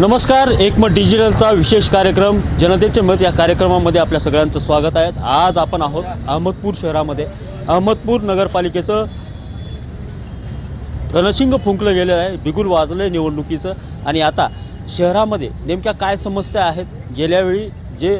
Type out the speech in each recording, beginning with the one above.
नमस्कार एकमत डिजिटलचा विशेष कार्यक्रम. जनतेचे मत या कार्यक्रमामध्ये आपल्या सगळ्यांचं स्वागत आहे. आज आपण आहोत अहमदपूर शहरामध्ये. अहमदपूर नगरपालिकेचं रणशिंग फुंकलं गेलं आहे. बिगुल वाजलं आहे निवडणुकीचं. आणि आता शहरामध्ये नेमक्या काय समस्या आहेत? गेल्यावेळी जे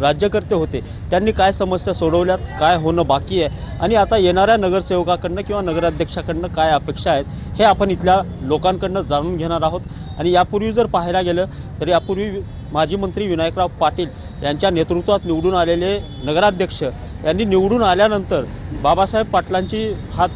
राज्यकर्ते होते त्यांनी काय समस्या सोडवल्यात काय होणं बाकी आहे? आणि आता येणाऱ्या नगरसेवकाकडनं किंवा नगराध्यक्षाकडनं काय अपेक्षा आहेत हे आपण इथल्या लोकांकडनं जाणून घेणार आहोत. आणि यापूर्वी जर पाहायला गेलं तर यापूर्वी माजी मंत्री विनायकराव पाटील यांच्या नेतृत्वात निवडून आलेले नगराध्यक्ष यांनी निवडून आल्यानंतर बाबासाहेब पाटलांची हात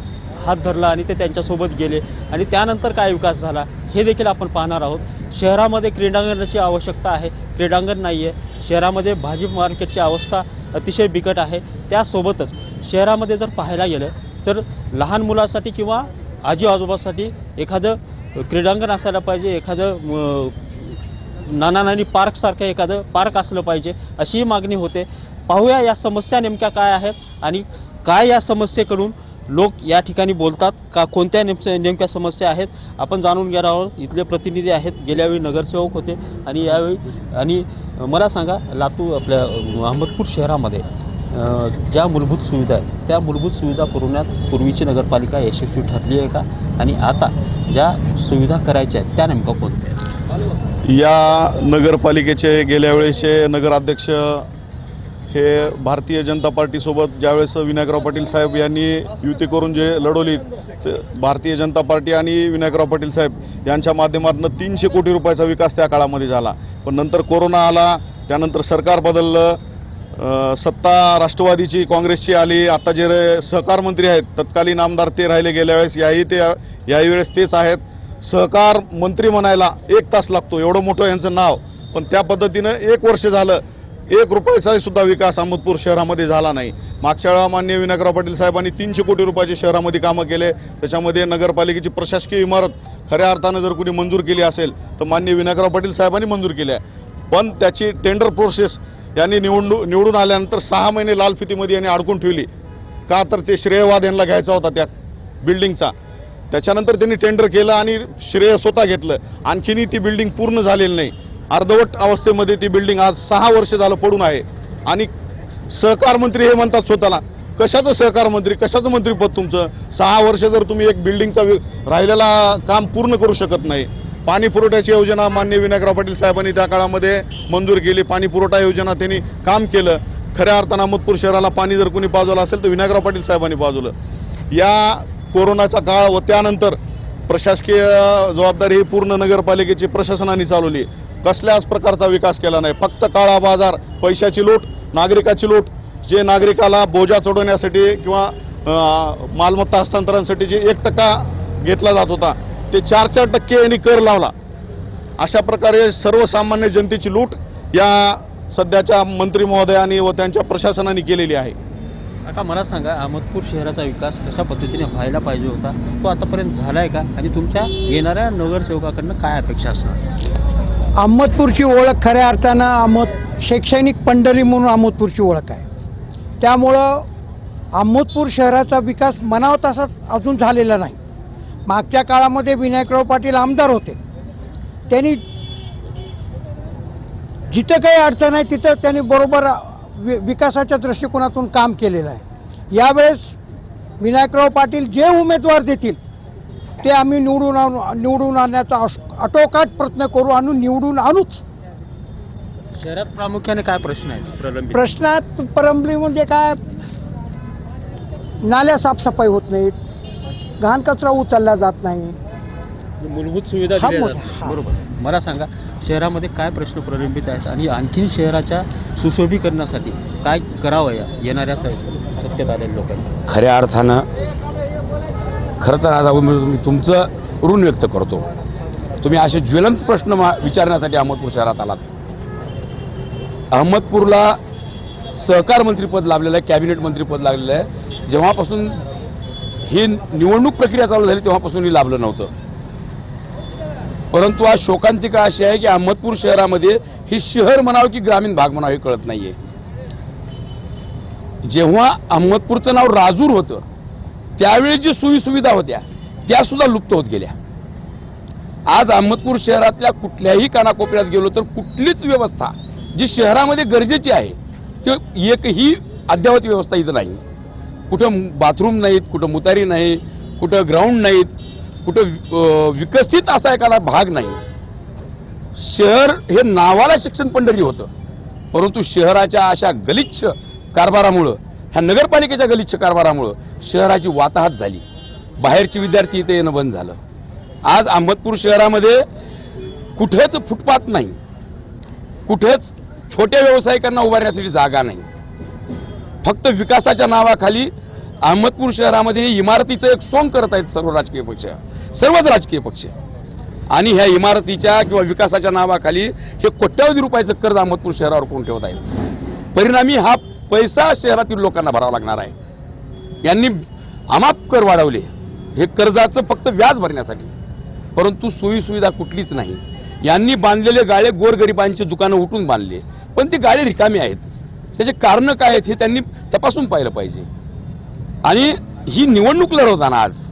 हात धरला आणि ते त्यांच्यासोबत गेले. आणि त्यानंतर काय विकास झाला हे देखील आपण पाहणार आहोत. शहरामध्ये क्रीडांगणाची आवश्यकता आहे. क्रीडांगण नाही आहे शहरामध्ये भाजी मार्केटची अवस्था अतिशय बिकट आहे. त्यासोबतच शहरामध्ये जर पाहायला गेलं तर लहान मुलासाठी किंवा आजी आजोबासाठी एखादं क्रीडांगण असायला पाहिजे एखादं नाना नानी पार्कसारखं एखादं पार्क असलं पाहिजे अशीही मागणी होते. पाहूया या समस्या नेमक्या काय आहेत आणि काय या समस्येकडून लोक या ठिकाणी बोलतात का कोणत्या नेमक्या नेमक्या समस्या आहेत? आपण जाणून घेणार आहोत. इथले प्रतिनिधी आहेत. गेल्यावेळी नगरसेवक होते आणि यावेळी आणि मला सांगा लातूर आपल्या अहमदपूर शहरामध्ये ज्या मूलभूत सुविधा आहेत त्या मूलभूत सुविधा पुरवण्यात पूर्वीची नगरपालिका यशस्वी ठरली आहे का? आणि आता ज्या सुविधा करायच्या आहेत त्या नेमका कोणत्या या नगरपालिकेचे गेल्या वेळेचे नगराध्यक्ष हे भारतीय जनता पार्टीसोबत ज्यावेळेस विनायकराव पाटील साहेब यांनी युती करून जे लढवली भारतीय जनता पार्टी आणि विनायकराव पाटील साहेब यांच्या माध्यमातून तीनशे कोटी रुपयाचा विकास त्या काळामध्ये झाला. पण नंतर कोरोना आला त्यानंतर सरकार बदललं सत्ता राष्ट्रवादीची काँग्रेसची आली आता जे रे- सहकार मंत्री आहेत तत्कालीन आमदार ते राहिले गेल्या वेळेस याही ते याही वेळेस तेच आहेत. सहकार मंत्री म्हणायला एक तास लागतो एवढं मोठं यांचं नाव. पण त्या पद्धतीनं एक वर्ष झालं एक रुपयाचाही सुद्धा विकास अहमदपूर शहरामध्ये झाला नाही. मागच्या वेळा मान्य विनायकराव पाटील साहेबांनी तीनशे कोटी रुपयाचे शहरामध्ये कामं केले. त्याच्यामध्ये नगरपालिकेची प्रशासकीय इमारत खऱ्या अर्थानं जर कुणी मंजूर केली असेल तर मान्य विनायकराव पाटील साहेबांनी मंजूर केली आहे पण त्याची टेंडर प्रोसेस यांनी निवडणू निवडून आल्यानंतर सहा महिने लालफितीमध्ये यांनी अडकून ठेवली. का तर ते श्रेयवाद यांना घ्यायचा होता त्या बिल्डिंगचा त्याच्यानंतर त्यांनी टेंडर केलं आणि श्रेय स्वतः घेतलं. आणखीनही ती बिल्डिंग पूर्ण झालेली नाही. अर्धवट अवस्थेमध्ये ती बिल्डिंग आज सहा वर्ष झालं पडून आहे. आणि सहकार मंत्री हे म्हणतात स्वतःला कशाचं सहकार मंत्री? कशाचं मंत्रीपद तुमचं? सहा वर्ष जर तुम्ही एक बिल्डिंगचा वि- राहिलेला काम पूर्ण करू शकत नाही. पाणी पुरवठ्याची योजना मान्य विनायकराव पाटील साहेबांनी त्या काळामध्ये मंजूर केली. पाणी पुरवठा योजना त्यांनी काम केलं. खऱ्या अर्थानं अहमदपूर शहराला पाणी जर कोणी पाजवलं असेल तर विनायकराव पाटील साहेबांनी पाजवलं या कोरोनाचा काळ व त्यानंतर प्रशासकीय जबाबदारी ही पूर्ण नगरपालिकेची प्रशासनाने चालवली. कसल्याच प्रकारचा विकास केला नाही. फक्त काळा बाजार पैशाची लूट नागरिकाची लूट जे नागरिकाला बोजा चढवण्यासाठी किंवा मालमत्ता हस्तांतरणासाठी जे एक टक्का घेतला जात होता ते चार चार टक्के यांनी कर लावला. अशा प्रकारे सर्वसामान्य जनतेची लूट या सध्याच्या मंत्री महोदयांनी व त्यांच्या प्रशासनाने केलेली आहे. आता मला सांगा अहमदपूर शहराचा विकास कशा पद्धतीने व्हायला पाहिजे होता? तो आतापर्यंत झाला आहे का? आणि तुमच्या येणाऱ्या नगरसेवकाकडनं काय अपेक्षा असणार? अहमदपूरची ओळख खऱ्या अर्थानं अहमद शैक्षणिक पंढरी म्हणून अहमदपूरची ओळख आहे. त्यामुळं अहमदपूर शहराचा विकास म्हणावा तसा अजून झालेला नाही. मागच्या काळामध्ये विनायकराव पाटील आमदार होते. त्यांनी जिथं काही अडचण आहे तिथं त्यांनी बरोबर वि विकासाच्या दृष्टिकोनातून काम केलेलं आहे. यावेळेस विनायकराव पाटील जे उमेदवार देतील ते आम्ही निवडून आणू निवडून आणण्याचा अश- आटोकाट प्रयत्न करू आणि निवडून आणूच. शहरात प्रामुख्याने काय प्रश्न आहेत? प्रलंबित. प्रश्नात परंबली म्हणजे काय? नाल्या साफसफाई होत नाहीत घाण कचरा उचलला जात नाही. मूलभूत सुविधा हा दिल्या मोठा- जातात. हा. बरोबर. मला सांगा शहरामध्ये काय प्रश्न प्रलंबित आहेत आणि आणखीन शहराच्या सुशोभीकरणासाठी काय करावं या येणाऱ्या स- सत्तेत आलेल्या लोकांनी? खऱ्या अर्थानं खरं तर आज मी तुमचं ऋण व्यक्त करतो. तुम्ही असे ज्वलंत प्रश्न मा विचारण्यासाठी अहमदपूर शहरात आलात. अहमदपूरला सहकार मंत्रीपद लाभलेलं आहे कॅबिनेट मंत्रीपद लागलेलं आहे. जेव्हापासून ही निवडणूक प्रक्रिया चालू झाली तेव्हापासून ही लाभलं नव्हतं. परंतु आज शोकांतिका अशी आहे की अहमदपूर शहरामध्ये ही शहर म्हणावं की ग्रामीण भाग म्हणावं हे कळत नाहीये. जेव्हा अहमदपूरचं नाव राजूर होतं त्यावेळी जी सोयीसुविधा होत्या त्या सुद्धा लुप्त होत गेल्या. आज अहमदपूर शहरातल्या कुठल्याही कानाकोपऱ्यात गेलो तर कुठलीच व्यवस्था जी शहरामध्ये गरजेची आहे ते एकही अद्ययावत व्यवस्था इथं नाही. कुठं बाथरूम नाहीत कुठं मुतारी नाही कुठं ग्राउंड नाहीत कुठं विकसित असा एखादा भाग नाही. शहर हे नावाला शिक्षण पंढरी होतं. परंतु शहराच्या अशा गलिच्छ कारभारामुळं ह्या नगरपालिकेच्या गलिच्छ कारभारामुळं शहराची वाताहत झाली. बाहेरचे विद्यार्थी इथे येणं बंद झालं. आज अहमदपूर शहरामध्ये कुठेच फुटपाथ नाही. कुठेच छोट्या व्यावसायिकांना उभारण्यासाठी जागा नाही. फक्त विकासाच्या नावाखाली अहमदपूर शहरामध्ये इमारतीचं एक सोंग करत आहेत सर्व राजकीय पक्ष. सर्वच राजकीय पक्ष. आणि ह्या इमारतीच्या किंवा विकासाच्या नावाखाली हे कोट्यावधी रुपयाचं कर्ज अहमदपूर शहरावर कोण ठेवत आहेत? परिणामी हा पैसा शहरातील लोकांना भरावा लागणार आहे. यांनी अमाप कर वाढवले. हे कर्जाचं फक्त व्याज भरण्यासाठी. परंतु सोयीसुविधा कुठलीच नाही. यांनी बांधलेले गाळे गोरगरिबांची दुकानं उठून बांधले. पण ती गाळे रिकामी आहेत. त्याचे कारणं काय आहेत हे त्यांनी तपासून पाहिलं पाहिजे. आणि ही निवडणूक लढवताना आज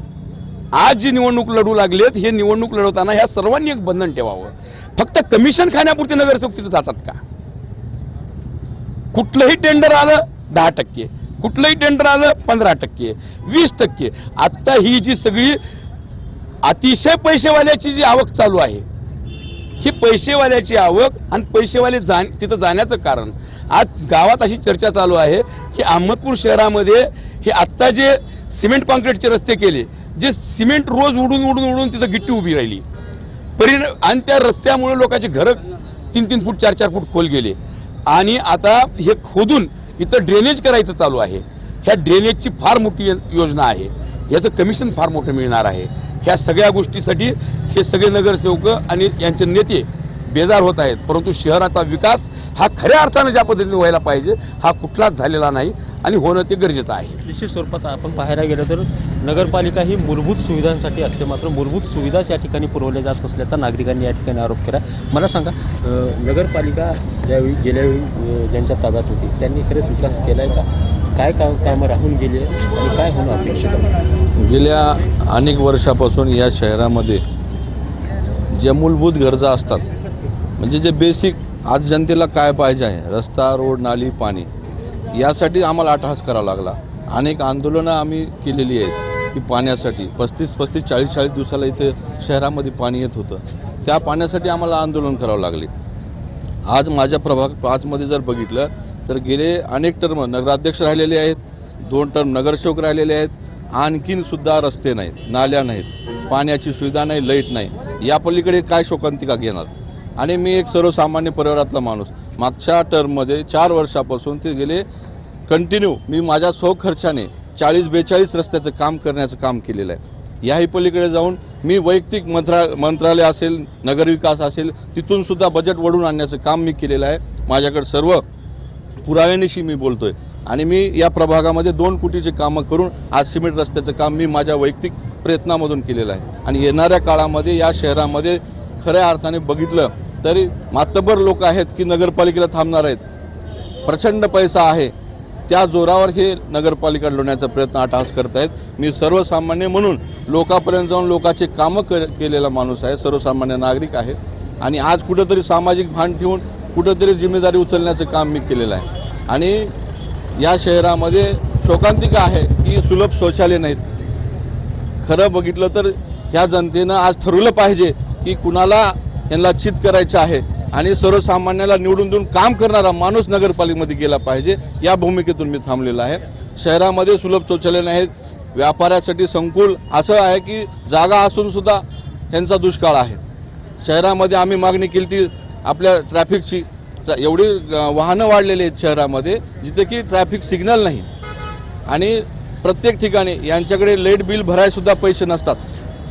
आज जी निवडणूक लढू लागलेत हे निवडणूक लढवताना ह्या सर्वांनी एक बंधन ठेवावं. फक्त कमिशन खाण्यापुरते नगरसेवक तिथं जातात का? कुठलंही टेंडर आलं दहा टक्के. कुठलंही टेंडर आलं पंधरा टक्के. वीस टक्के. आत्ता ही जी सगळी अतिशय पैसेवाल्याची जी आवक चालू आहे ही पैसेवाल्याची आवक आणि पैसेवाले जाण तिथं जाण्याचं कारण. आज गावात अशी चर्चा चालू आहे की अहमदपूर शहरामध्ये हे आत्ता जे सिमेंट कॉन्क्रीटचे रस्ते केले जे सिमेंट रोज उडून उडून उडून तिथं गिट्टी उभी राहिली. परिणाम आणि त्या रस्त्यामुळे लोकांचे घरं तीन तीन फूट चार चार फूट खोल गेले. आणि आता हे खोदून इथं ड्रेनेज करायचं चालू आहे. ह्या ड्रेनेजची फार मोठी योजना आहे. याचं कमिशन फार मोठं मिळणार आहे. ह्या सगळ्या गोष्टीसाठी हे सगळे नगरसेवक आणि यांचे नेते बेजार होत आहेत. परंतु शहराचा विकास हा खऱ्या अर्थानं ज्या पद्धतीने व्हायला पाहिजे हा कुठलाच झालेला नाही आणि होणं ते गरजेचं आहे. निश्चित स्वरूपात आपण पाहायला गेलं तर नगरपालिका ही मूलभूत सुविधांसाठी असते मात्र मूलभूत सुविधाच या ठिकाणी पुरवल्या जात नसल्याचा नागरिकांनी या ठिकाणी आरोप केला. मला सांगा नगरपालिका ज्यावेळी गेल्यावेळी ज्यांच्या ताब्यात होती त्यांनी खरंच विकास केला आहे का? काय काम कामं राहून गेली आणि काय होणं अपेक्षित आहे? गेल्या अनेक वर्षापासून या शहरामध्ये ज्या मूलभूत गरजा असतात म्हणजे जे बेसिक आज जनतेला काय पाहिजे आहे? रस्ता रोड नाली पाणी यासाठी आम्हाला अटहास करावा लागला. अनेक आंदोलनं आम्ही केलेली आहेत की पाण्यासाठी. पस्तीस पस्तीस चाळीस चाळीस दिवसाला इथे शहरामध्ये पाणी येत होतं. त्या पाण्यासाठी आम्हाला आंदोलन करावं लागले. आज माझ्या प्रभाग पाचमध्ये जर बघितलं तर गेले अनेक टर्म नगराध्यक्ष राहिलेले आहेत दोन टर्म नगरसेवक राहिलेले आहेत. आणखीन सुद्धा रस्ते नाहीत नाल्या नाहीत पाण्याची सुविधा नाही लाइट नाही. या पलीकडे काय शोकांतिका घेणार? आणि मी एक सर्वसामान्य परिवारातला माणूस. मागच्या टर्ममध्ये चार वर्षापासून ते गेले कंटिन्यू मी माझ्या स्वखर्चाने चाळीस बेचाळीस रस्त्याचं काम करण्याचं काम केलेलं आहे. याही पलीकडे जाऊन मी वैयक्तिक मंत्रा मंत्रालय असेल नगरविकास असेल तिथून सुद्धा बजेट वढून आणण्याचं काम मी केलेलं आहे. माझ्याकडे सर्व पुराव्यानिशी मी बोलतो आहे आणि मी या प्रभागामध्ये दोन कोटीचे कामं करून आज सिमेंट रस्त्याचं काम मी माझ्या वैयक्तिक प्रयत्नामधून केलेलं आहे. आणि येणाऱ्या काळामध्ये या शहरामध्ये खऱ्या अर्थाने बघितलं तरी मातबर लोक आहेत की नगरपालिकेला थांबणार आहेत. प्रचंड पैसा आहे. त्या जोरावर हे नगरपालिका लढवण्याचा प्रयत्न अटहास करत आहेत मी सर्वसामान्य म्हणून लोकांपर्यंत जाऊन लोकांचे कामं कर केलेला माणूस आहे सर्वसामान्य नागरिक आहे. आणि आज कुठंतरी सामाजिक भान ठेवून कुठंतरी जिम्मेदारी उचलण्याचं काम मी केलेलं आहे. आणि या शहरामध्ये शोकांतिका आहे की सुलभ शौचालय नाहीत. खरं बघितलं तर ह्या जनतेनं आज ठरवलं पाहिजे की कुणाला यांना चित करायचं आहे आणि सर्वसामान्याला निवडून देऊन काम करणारा माणूस नगरपालिकेमध्ये गेला पाहिजे या भूमिकेतून मी थांबलेला आहे. शहरामध्ये सुलभ शौचालय नाहीत व्यापाऱ्यासाठी संकुल असं आहे की जागा असून सुद्धा यांचा दुष्काळ आहे. शहरामध्ये आम्ही मागणी केली ती आपल्या ट्रॅफिकची. एवढी वाहनं वाढलेली आहेत शहरामध्ये जिथे की ट्रॅफिक सिग्नल नाही. आणि प्रत्येक ठिकाणी यांच्याकडे लेट बिल भरायसुद्धा पैसे नसतात.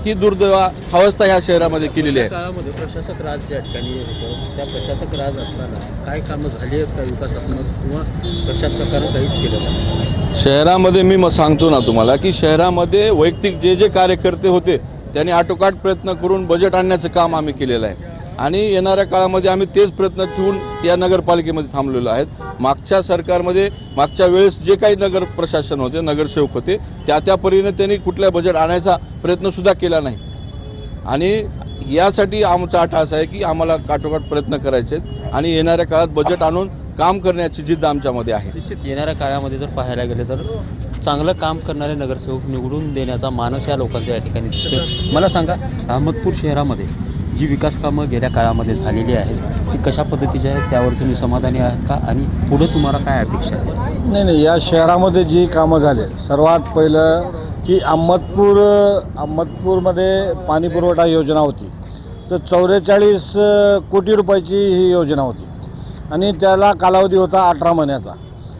ही दुर्दैवा अवस्था ह्या शहरामध्ये केलेली आहे. काळामध्ये प्रशासक राज ज्या ठिकाणी होतं त्या प्रशासक राज असताना काय कामं झाली आहेत का विकासात्मक किंवा प्रशासकानं काहीच केलं शहरामध्ये मी मग सांगतो ना तुम्हाला की शहरामध्ये वैयक्तिक जे जे कार्यकर्ते होते त्यांनी आटोकाट प्रयत्न करून बजेट आणण्याचं काम आम्ही केलेलं आहे. आणि येणाऱ्या काळामध्ये आम्ही तेच प्रयत्न ठेवून या नगरपालिकेमध्ये थांबलेलो आहेत. मागच्या सरकारमध्ये मागच्या वेळेस जे काही नगर प्रशासन होते नगरसेवक होते त्या त्या परीने त्यांनी कुठल्या बजेट आणायचा प्रयत्नसुद्धा केला नाही. आणि यासाठी आमचा आठा असा आहे की आम्हाला काठोकाठ प्रयत्न करायचे आहेत आणि येणाऱ्या काळात बजेट आणून काम करण्याची जिद्द आमच्यामध्ये आहे. निश्चित येणाऱ्या काळामध्ये जर पाहायला गेले तर चांगलं काम करणारे नगरसेवक निवडून देण्याचा मानस या लोकांच्या या ठिकाणी दिसतो मला सांगा अहमदपूर शहरामध्ये जी विकास कामं गेल्या काळामध्ये झालेली आहेत ती कशा पद्धतीची आहेत त्यावर तुम्ही समाधानी आहात का? आणि पुढे तुम्हाला काय अपेक्षा आहे नाही नाही या शहरामध्ये जी कामं झाले सर्वात पहिलं की अहमदपूर अहमदपूरमध्ये पाणी पुरवठा योजना होती. तर चौवेचाळीस कोटी रुपयाची ही योजना होती. आणि त्याला कालावधी होता अठरा महिन्याचा.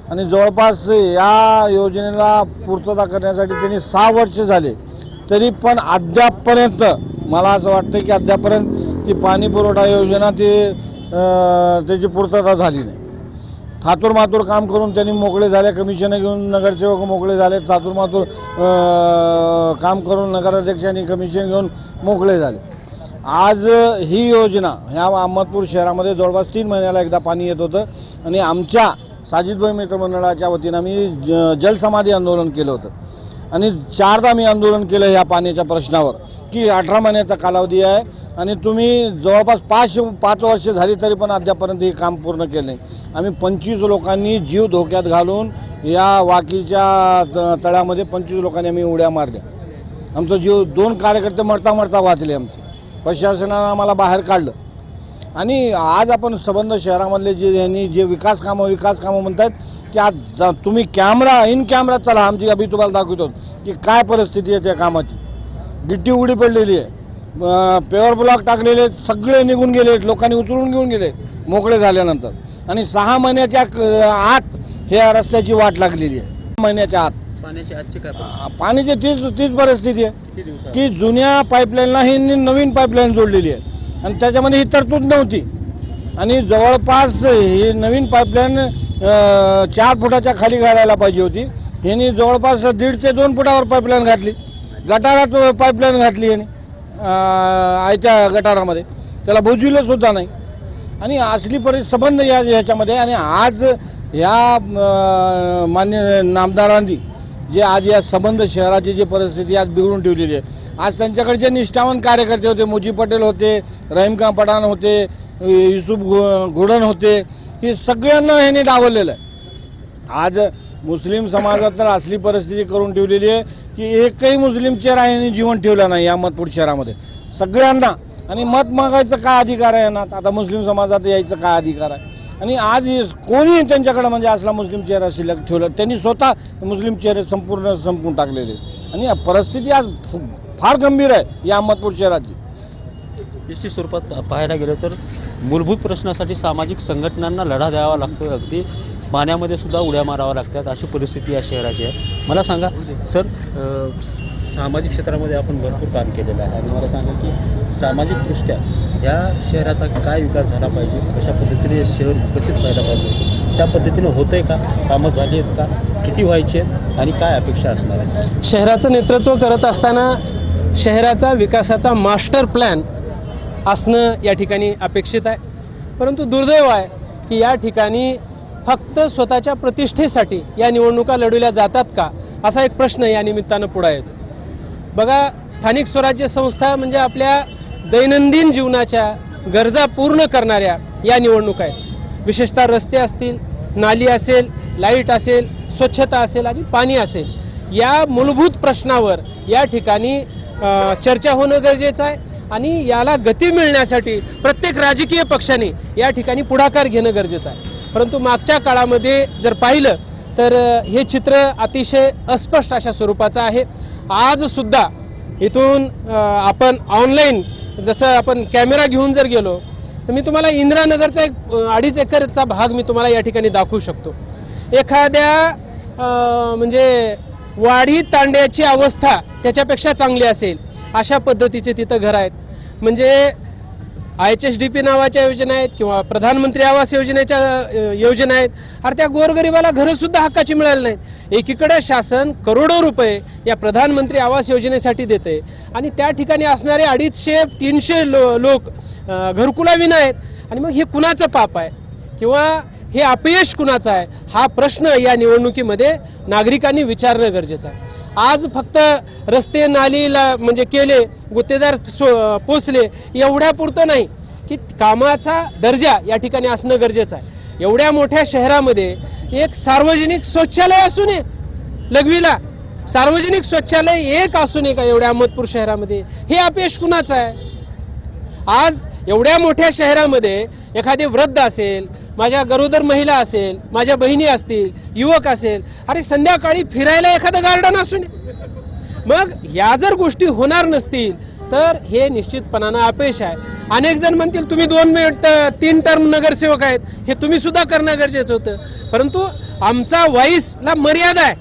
आणि जवळपास या योजनेला पूर्तता करण्यासाठी त्यांनी सहा वर्ष झाले. तरी पण अद्यापपर्यंत मला असं वाटतं की अद्यापर्यंत ती पाणी पुरवठा योजना ती त्याची पूर्तता झाली नाही. थातूर मातूर काम करून त्यांनी मोकळे झाले कमिशन घेऊन नगरसेवक मोकळे झाले थातूर मातूर काम करून नगराध्यक्षांनी कमिशन घेऊन मोकळे झाले. आज ही योजना ह्या अहमदपूर शहरामध्ये जवळपास तीन महिन्याला एकदा पाणी येत होतं आणि आमच्या साजिदभाई मित्रमंडळाच्या वतीनं आम्ही ज- जलसमाधी आंदोलन केलं होतं. आणि चारदा मी आंदोलन केलं ह्या पाण्याच्या प्रश्नावर. की अठरा महिन्याचा कालावधी आहे आणि तुम्ही जवळपास पाच पाच वर्ष झाली तरी पण अद्यापर्यंत हे काम पूर्ण केलं नाही. आम्ही पंचवीस लोकांनी जीव धोक्यात घालून या वाकीच्या त- तळ्यामध्ये पंचवीस लोकांनी आम्ही उड्या मारल्या. आमचं जीव दोन कार्यकर्ते मरता मरता वाचले आमचे. प्रशासनानं आम्हाला बाहेर काढलं. आणि आज आपण संबंध शहरामधले जे यांनी जे विकास कामं विकास कामं म्हणतात की आज जा- तुम्ही कॅमेरा इन कॅमेरा चला आमची अभि तुम्हाला दाखवतो. की काय परिस्थिती आहे त्या कामाची. गिट्टी उडी पडलेली आहे. पेवर ब्लॉक टाकलेले सगळे निघून गेले लोकांनी उचलून घेऊन गेले मोकळे झाल्यानंतर. आणि सहा महिन्याच्या आत ह्या रस्त्याची वाट लागलेली आहे. सहा महिन्याच्या आत. पाण्याची तीच तीच परिस्थिती आहे. की जुन्या पाईपलाईनला ही नवीन पाईपलाईन जोडलेली आहे. आणि त्याच्यामध्ये ही तरतूद नव्हती. आणि जवळपास ही नवीन पाईपलाईन चार फुटाच्या खाली घालायला पाहिजे होती. ह्यांनी जवळपास दीड ते दोन फुटावर पाईपलाईन घातली. गटारात पाईपलाईन घातली यांनी आयत्या गटारामध्ये. त्याला बुजविलं सुद्धा नाही. आणि असली परि संबंध या ह्याच्यामध्ये आणि आज या मान्य नामदारांनी जे आज या संबंध शहराची जी परिस्थिती आज बिघडून ठेवलेली आहे. आज त्यांच्याकडे जे निष्ठावान कार्यकर्ते होते मुजी पटेल होते रहीमखान पठाण होते युसुफ घु घोडण होते हे सगळ्यांना ह्यांनी डावललेलं आहे. आज मुस्लिम समाजात तर असली परिस्थिती करून ठेवलेली आहे की एकही मुस्लिम चेहरा यांनी जीवन ठेवला नाही या मतपूर शहरामध्ये. सगळ्यांना. आणि मत मागायचं काय अधिकार आहे ना आता मुस्लिम समाजात यायचं काय अधिकार आहे? आणि आज कोणी त्यांच्याकडे म्हणजे असला मुस्लिम चेहरा शिल्लक ठेवला त्यांनी स्वतः मुस्लिम चेहरे संपूर्ण संपून टाकलेले आणि परिस्थिती आज फार गंभीर आहे या अहमदपूर शहराची. निश्चित स्वरूपात पाहायला गेलं तर मूलभूत प्रश्नासाठी सामाजिक संघटनांना लढा द्यावा लागतो अगदी. पाण्यामध्ये सुद्धा उड्या माराव्या लागतात. अशी परिस्थिती या शहराची आहे. मला सांगा सर सामाजिक क्षेत्रामध्ये आपण भरपूर काम केलेलं आहे. आणि मला सांगा की सामाजिकदृष्ट्या या शहराचा काय विकास झाला पाहिजे? कशा पद्धतीने हे शहर विकसित व्हायला पाहिजे? त्या पद्धतीनं होतं आहे का? कामं झाली आहेत का? किती व्हायची आहेत? आणि काय अपेक्षा असणार आहे शहराचं नेतृत्व करत असताना शहराचा विकासाचा मास्टर प्लॅन असणं या ठिकाणी अपेक्षित आहे. परंतु दुर्दैव आहे की या ठिकाणी फक्त स्वतःच्या प्रतिष्ठेसाठी या निवडणुका लढवल्या जातात का असा एक प्रश्न या निमित्तानं पुढा येतो. बघा स्थानिक स्वराज्य संस्था म्हणजे आपल्या दैनंदिन जीवनाच्या गरजा पूर्ण करणाऱ्या या निवडणुका आहेत. विशेषतः रस्ते असतील नाली असेल लाइट असेल स्वच्छता असेल आणि पाणी असेल. या मूलभूत प्रश्नावर या ठिकाणी चर्चा होणं गरजेचं आहे. आणि याला गती मिळण्यासाठी प्रत्येक राजकीय पक्षाने या ठिकाणी पुढाकार घेणं गरजेचं आहे. परंतु मागच्या काळामध्ये जर पाहिलं तर हे चित्र अतिशय अस्पष्ट अशा स्वरूपाचं आहे. आज सुद्धा इथून आपण ऑनलाईन जसं आपण कॅमेरा घेऊन जर गेलो तर मी तुम्हाला इंदिरानगरचा एक अडीच एकरचा भाग मी तुम्हाला या ठिकाणी दाखवू शकतो. एखाद्या म्हणजे वाढी तांड्याची अवस्था त्याच्यापेक्षा चांगली असेल अशा पद्धतीचे तिथं घर आहेत. म्हणजे I H S D P नावाच्या योजना आहेत किंवा प्रधानमंत्री आवास योजनेच्या योजना आहेत. अरे त्या गोरगरिबाला घरंसुद्धा हक्काची मिळाली नाहीत. एकीकडे शासन करोडो रुपये या प्रधानमंत्री आवास योजनेसाठी देते आणि त्या ठिकाणी असणारे अडीचशे तीनशे लो लोक घरकुलाविना आहेत. आणि मग हे कुणाचं पाप आहे? किंवा हे अपयश कुणाचं आहे? हा प्रश्न या निवडणुकीमध्ये नागरिकांनी विचारणं गरजेचं आहे. आज फक्त रस्ते नालीला म्हणजे केले गुत्तेदार सो पोचले एवढ्यापुरतं नाही की कामाचा दर्जा या ठिकाणी असणं गरजेचं आहे. एवढ्या मोठ्या शहरामध्ये एक सार्वजनिक शौचालय असू नये लघवीला. सार्वजनिक शौचालय एक असू नये का एवढ्या अहमदपूर शहरामध्ये? हे अपयश कुणाचं आहे? आज एवढ्या मोठ्या शहरामध्ये एखादी वृद्ध असेल माझ्या गरोदर महिला असेल माझ्या बहिणी असतील युवक असेल अरे संध्याकाळी फिरायला एखादं गार्डन असू नये मग या जर गोष्टी होणार नसतील तर हे निश्चितपणानं अपयश आहे. अनेक जण म्हणतील तुम्ही दोन मिनिट तीन टर्म नगरसेवक आहेत. हे तुम्ही सुद्धा करणं गरजेचं होतं. परंतु आमचा वॉईसला मर्यादा आहे.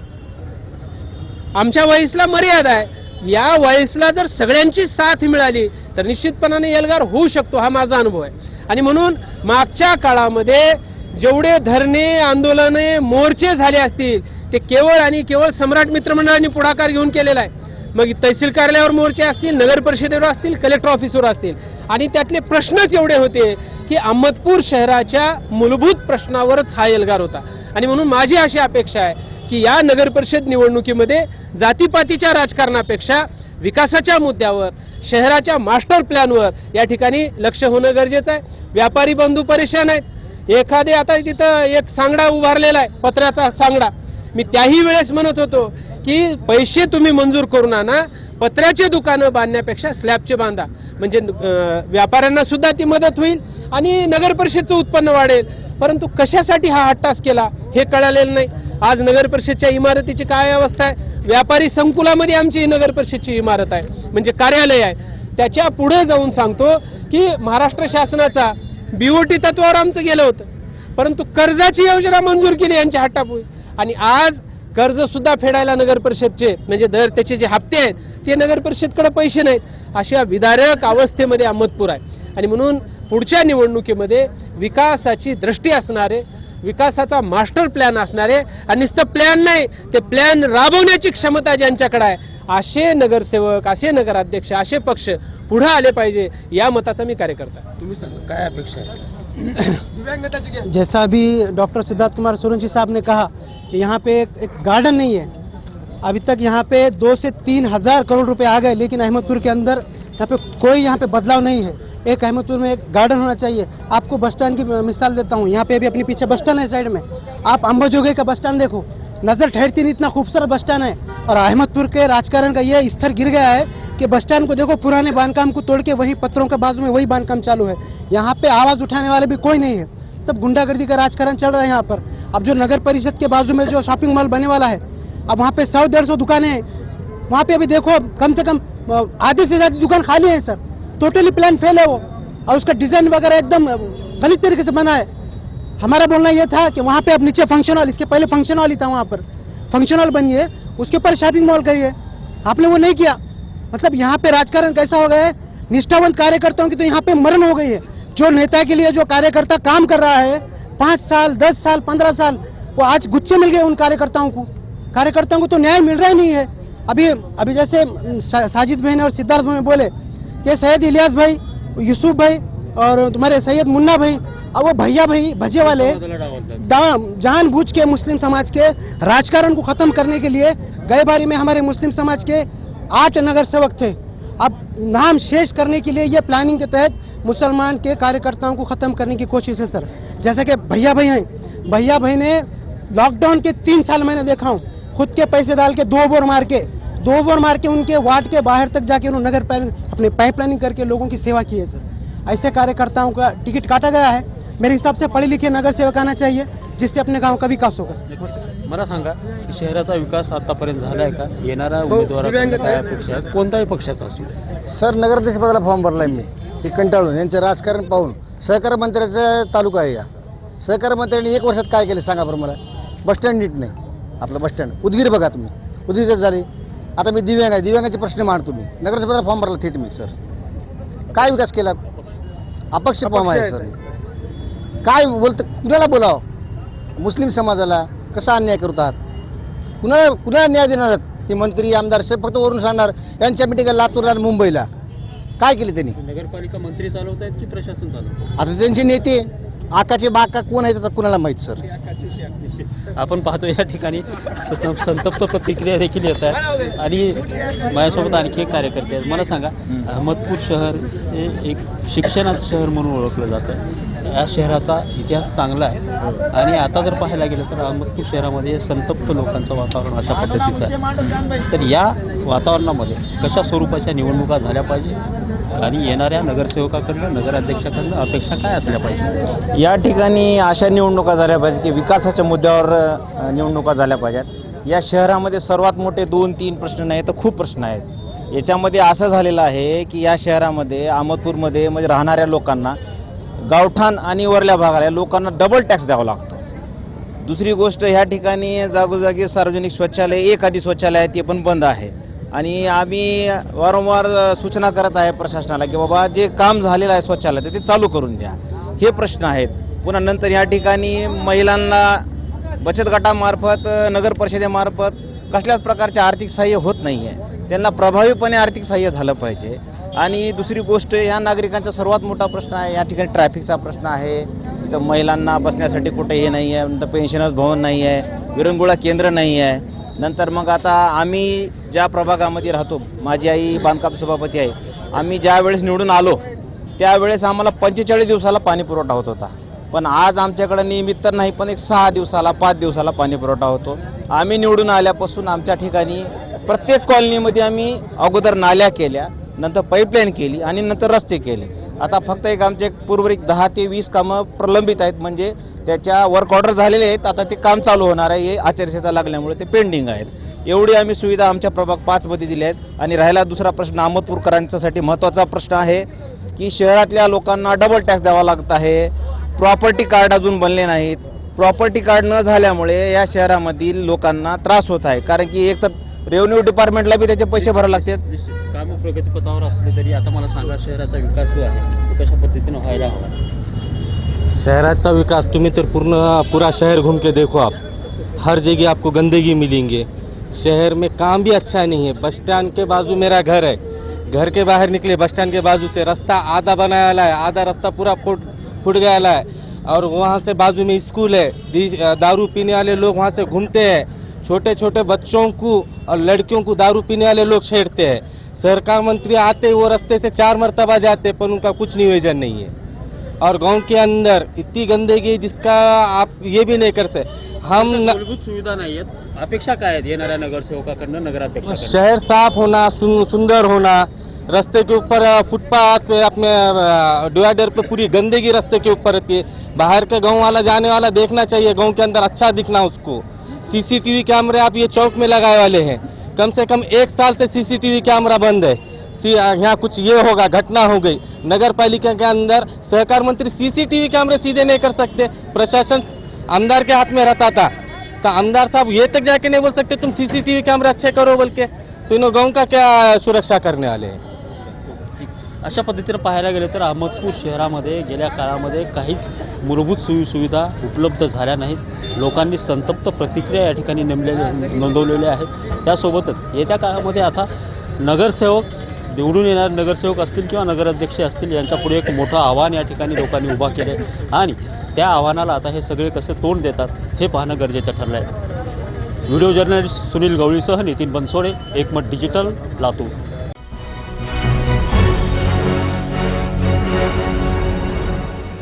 आमच्या वयसला मर्यादा आहे. या वयसला जर सगळ्यांची साथ मिळाली तर निश्चितपणाने एल्गार होऊ शकतो हा माझा अनुभव आहे. आणि म्हणून मागच्या काळामध्ये जेवढे धरणे आंदोलने मोर्चे झाले असतील ते केवळ आणि केवळ सम्राट मित्रमंडळाने पुढाकार घेऊन केलेला आहे. मग तहसील कार्यालयावर मोर्चे असतील नगर परिषदेवर असतील कलेक्टर ऑफिसवर असतील. आणि त्यातले प्रश्नच एवढे होते की अहमदपूर शहराच्या मूलभूत प्रश्नावरच हा एल्गार होता. आणि म्हणून माझी अशी अपेक्षा आहे की या नगर परिषद निवडणुकीमध्ये जातीपातीच्या राजकारणापेक्षा विकासाच्या मुद्द्यावर शहराच्या मास्टर प्लॅनवर या ठिकाणी लक्ष होणं गरजेचं आहे. व्यापारी बंधू परेशान आहेत. एखादे आता तिथं एक सांगडा उभारलेला आहे पत्र्याचा सांगडा. मी त्याही वेळेस म्हणत होतो की पैसे तुम्ही मंजूर करून आणा पत्र्याचे दुकानं बांधण्यापेक्षा स्लॅबचे बांधा. म्हणजे व्यापाऱ्यांना सुद्धा ती मदत होईल आणि नगर परिषदचं उत्पन्न वाढेल. परंतु कशासाठी हा हट्टास केला हे कळालेलं नाही. आज नगर परिषदच्या इमारतीची काय अवस्था आहे? व्यापारी संकुलामध्ये आमची नगर परिषदची इमारत आहे. म्हणजे कार्यालय आहे. त्याच्या पुढे जाऊन सांगतो की महाराष्ट्र शासनाचा बीओटी तत्वावर आमचं गेलं होतं. परंतु कर्जाची योजना मंजूर केली यांच्या हट्टापुढे. आणि आज कर्ज सुद्धा फेडायला नगर परिषदचे म्हणजे दर त्याचे जे हप्ते आहेत ते नगर परिषदकडे पैसे नाहीत. अशा विदारक अवस्थेमध्ये अहमदपूर आहे. आणि म्हणून पुढच्या निवडणुकीमध्ये विकासाची दृष्टी असणारे विकासाचा मास्टर प्लॅन असणारे आणि नुसतं प्लॅन नाही ते प्लॅन राबवण्याची क्षमता ज्यांच्याकडे आहे असे नगरसेवक असे नगराध्यक्ष असे पक्ष पुढे आले पाहिजे या मताचा मी कार्यकर्ता तुम्ही सांगा काय अपेक्षा आहे जैसा अभी डॉक्टर सिद्धार्थ कुमार सोरंशी साहब ने कहा कि यहाँ पे एक, एक गार्डन नहीं है। अभी तक यहाँ पे दो से तीन हज़ार करोड़ रुपए आ गए लेकिन अहमदपुर के अंदर यहाँ पे कोई यहाँ पे बदलाव नहीं है। एक अहमदपुर में एक गार्डन होना चाहिए। आपको बस स्टैंड की मिसाल देता हूँ। यहाँ पे अभी अपने पीछे बस स्टैंड है साइड में। आप अम्बाजोगे का बस स्टैंड देखो। नज़र ठहरती नहीं, इतना खूबसूरत बस स्टैंड है। और अहमदपुर के राजकारण का ये स्तर गिर गया है कि बस स्टैंड को देखो, पुराने बांधकाम को तोड़ के वही पत्थरों के बाजू में वही बांधकाम चालू है। यहाँ पे आवाज़ उठाने वाले भी कोई नहीं है। सब गुंडागर्दी का राजकारण चल रहा है यहाँ पर। अब जो नगर परिषद के बाजू में जो शॉपिंग मॉल बने वाला है, अब वहाँ पे सौ डेढ़ सौ दुकानें हैं। वहाँ पे अभी देखो कम से कम आधे से ज़्यादा दुकान खाली है, सर। टोटली प्लान फेल है वो। और उसका डिज़ाइन वगैरह एकदम गलत तरीके से बना है। हमारा बोलना ये था कि वहाँ पे अब नीचे फ़ंक्शन हॉल इसके पहले फ़ंक्शन हॉल ही था वहाँ पर। फ़ंक्शन हॉल बनिए उसके ऊपर शॉपिंग मॉल करिए आपने वो नहीं किया। मतलब यहाँ पे राजकारण कैसा हो गया है? निष्ठावंत कार्यकर्ताओं की तो यहाँ पे मरण हो गई है। जो नेता के लिए जो कार्यकर्ता काम कर रहा है, पाँच साल, दस साल, पंद्रह साल, वो आज गुच्छे मिल गए उन कार्यकर्ताओं को। कार्यकर्ताओं को तो न्याय मिल रहा ही नहीं है। अभी अभी जैसे साजिद भाई ने और सिद्धार्थ भाई बोले कि सैयद इलियास भाई, यूसुफ भाई और तुम्हारे सैयद मुन्ना भाई और वो भैया भाई भजे वाले जान बूझ के मुस्लिम समाज के राजकारण को खत्म करने के लिए गए बारी में हमारे मुस्लिम समाज के आठ नगर सेवक थे। अब नाम शेष करने के लिए ये प्लानिंग के तहत मुसलमान के कार्यकर्ताओं को ख़त्म करने की कोशिश है, सर। जैसे कि भैया भाई हैं, भैया भाई ने लॉकडाउन के तीन साल मैंने देखा हूँ। खुद के पैसे डाल के दो बोर मार के, दो बोर मार के उनके वार्ड के बाहर तक जाके उन्होंने नगर अपने प्लानिंग करके लोगों की सेवा की है, सर। ऐसे कार्यकर्ताओं का टिकट काटा गया है। मेरे हिसाब से पढ़े लिखे नगर सेवक आना चाहिए जिससे अपने गांव का विकास होगा मला सांगा की शहराचा विकास आतापर्यंत झालाय का? येणाऱ्या उमेदवाराकडे काय अपेक्षा आहेत कोणत्याही पक्षाचा असू. सर नगराध्यक्ष पदाला फॉर्म भरला आहे मी. हे कंटाळून यांचं राजकारण पाहून. सहकार मंत्र्याचा तालुका आहे या. सहकार मंत्र्यांनी एक वर्षात काय केलं सांगा बरं मला. बसस्टँड नीट नाही. आपलं बसस्टँड उदगीर बघा तुम्ही. उदगीर झाली. आता मी दिव्यांग आहे. दिव्यांगाचे प्रश्न मांडतो मी. नगराध्यक्ष पदाला फॉर्म भरला थेट मी सर. काय विकास केला? अपक्ष फॉर्म आहे सर. काय बोलतं कुणाला बोलावं? मुस्लिम समाजाला कसा अन्याय करतात कुणाला कुणाला न्याय देणार हे मंत्री आमदार साहेब फक्त वरून सांगणार यांच्या मिटिंगला लातूरला आणि मुंबईला. काय केले त्यांनी? नगरपालिका मंत्री चालवत आहेत की प्रशासन चालवत आता त्यांचे नेते आकाचे बाका कोण आहेत आता कुणाला माहीत सर? आपण पाहतो या ठिकाणी संतप्त प्रतिक्रिया देखील येत आहेत आणि माझ्यासोबत आणखी एक कार्यकर्ते आहेत. मला सांगा अहमदपूर शहर हे एक शिक्षणाचं शहर म्हणून ओळखलं जातं. या शहराचा इतिहास चांगला आहे. आणि आता जर पाहायला गेलं तर अहमदपूर शहरामध्ये संतप्त लोकांचं वातावरण अशा पद्धतीचं आहे. तर या वातावरणामध्ये कशा स्वरूपाच्या निवडणुका झाल्या पाहिजे? आणि येणाऱ्या नगरसेवकाकडनं नगराध्यक्षाकडनं अपेक्षा काय असल्या पाहिजे? या ठिकाणी अशा निवडणुका झाल्या पाहिजेत की विकासाच्या मुद्द्यावर निवडणुका झाल्या पाहिजेत. या शहरामध्ये सर्वात मोठे दोन तीन प्रश्न नाही तर खूप प्रश्न आहेत. याच्यामध्ये असं झालेलं आहे की या शहरामध्ये अहमदपूरमध्ये म्हणजे राहणाऱ्या लोकांना गावठाण आणि वरल्या भागाला या लोकांना डबल टॅक्स द्यावा लागतो. दुसरी गोष्ट ह्या ठिकाणी जागोजागी सार्वजनिक शौचालय एक आधी शौचालय आहे ते पण बंद आहे. आणि आम्ही वारंवार सूचना करत आहे प्रशासनाला की बाबा जे काम झालेलं आहे शौचालयाचं ते चालू करून द्या. हे प्रश्न आहेत. पुन्हा नंतर ह्या ठिकाणी महिलांना बचत गटामार्फत नगर परिषदेमार्फत कसल्याच प्रकारचे आर्थिक सहाय्य होत नाही आहे त्यांना प्रभावीपणे आर्थिक सहाय्य झालं पाहिजे. आणि दुसरी गोष्ट ह्या नागरिकांचा सर्वात मोठा प्रश्न आहे या ठिकाणी ट्रॅफिकचा प्रश्न आहे. इथं महिलांना बसण्यासाठी कुठे हे नाही आहे नंतर पेन्शनर्स भवन नाही आहे विरंगुळा केंद्र नाही आहे. नंतर मग आता आम्ही ज्या प्रभागामध्ये राहतो माझी आई बांधकाम सभापती आहे आम्ही ज्या वेळेस निवडून आलो त्यावेळेस आम्हाला पंचेचाळीस दिवसाला पाणी पुरवठा होत होता. पण आज आमच्याकडे नियमित तर नाही पण एक सहा दिवसाला पाच दिवसाला पाणी पुरवठा होतो. आम्ही निवडून आल्यापासून आमच्या ठिकाणी प्रत्येक कॉलनीमध्ये आम्ही अगोदर नाल्या केल्या नंतर पाईपलाईन केली आणि नंतर रस्ते केले. आता फक्त एक आमचे एक उर्वरित दहा ते वीस कामं प्रलंबित आहेत. म्हणजे त्याच्या वर्क ऑर्डर झालेले आहेत. आता ते काम चालू होणार आहे. हे आचारसंहिता लागल्यामुळे ते पेंडिंग आहेत. एवढी आम्ही सुविधा आमच्या प्रभाग पाचमध्ये दिल्या आहेत. आणि राहिला दुसरा प्रश्न अहमदपूरकरांच्यासाठी महत्त्वाचा प्रश्न आहे की शहरातल्या लोकांना डबल टॅक्स द्यावा लागत आहे. प्रॉपर्टी कार्ड अजून बनले नाहीत. प्रॉपर्टी कार्ड न झाल्यामुळे या शहरामधील लोकांना त्रास होत आहे. कारण की एक तर रेव्हन्यू डिपार्टमेंटला बी त्याचे पैसे भरावे लागतात. निश्चित कामं प्रगतीपथावर असले तरी आता मला सांगा शहराचा विकास जो आहे तो कशा पद्धतीनं व्हायला हवा? शहराचा विकास तुम्हें तो पूर्ण पूरा शहर घूम के देखो आप. हर जगह आपको गंदगी मिलेंगे. शहर में काम भी अच्छा नहीं है. बस स्टैंड के बाजू मेरा घर है. घर के बाहर निकले बस स्टैंड के बाजू से रास्ता आधा बनाया वाला है. आधा रास्ता पूरा फुट फुट गया वाला है. और वहाँ से बाजू में स्कूल है. दी- दारू पीने वाले लोग वहाँ से घूमते हैं. छोटे छोटे बच्चों को और लड़कियों को दारू पीने वाले लोग छेड़ते हैं। सरकार मंत्री आते वो रास्ते से चार मरतबा जाते पर उनका कुछ नियोजन नहीं है। और गाँव के अंदर इतनी गंदगी जिसका आप ये भी नहीं कर सकते हम मूलभूत सुविधा नाही आहेत अपेक्षा काय आहेत येणाऱ्या नगरसेवकाकडनं नगराध्यक्षाकडनं शहर साफ़ होना सुंदर होना रास्ते के ऊपर फुटपाथ पे अपने डिवाइडर पे पूरी गंदगी रास्ते के ऊपर रहती है। बाहर के गाँव वाला जाने वाला देखना चाहिए गाँव के अंदर अच्छा दिखना उसको। सीसीटीवी कैमरे आप ये चौक में लगाए वाले हैं। कम से कम एक साल से सीसीटीवी कैमरा बंद है। यहाँ कुछ ये होगा, घटना हो गई। नगर पालिका के अंदर सहकार मंत्री सीसीटीवी कैमरे सीधे नहीं कर सकते। प्रशासन आमदार के हाथ में रहता था। तो आमदार साहब ये तक जाके नहीं बोल सकते, तुम सीसीटीवी कैमरे अच्छे करो बोल के। तो इन गाँव का क्या सुरक्षा करने वाले हैं? अशा पद्धतीनं पाहायला गेलं तर अहमदपूर शहरामध्ये गेल्या काळामध्ये काहीच मूलभूत सोयीसुविधा उपलब्ध झाल्या नाहीत. लोकांनी संतप्त प्रतिक्रिया या ठिकाणी नेमलेल्या नोंदवलेल्या आहेत. त्यासोबतच येत्या काळामध्ये आता नगरसेवक निवडून येणारे नगरसेवक असतील किंवा नगराध्यक्ष असतील यांच्यापुढे एक मोठं आव्हान या ठिकाणी लोकांनी उभा केलं आहे आणि त्या आव्हानाला आता हे सगळे कसे तोंड देतात हे पाहणं गरजेचं ठरलं आहे video journalist Sunil गवळीसह Nitin Bansode Ekmat digital Latur.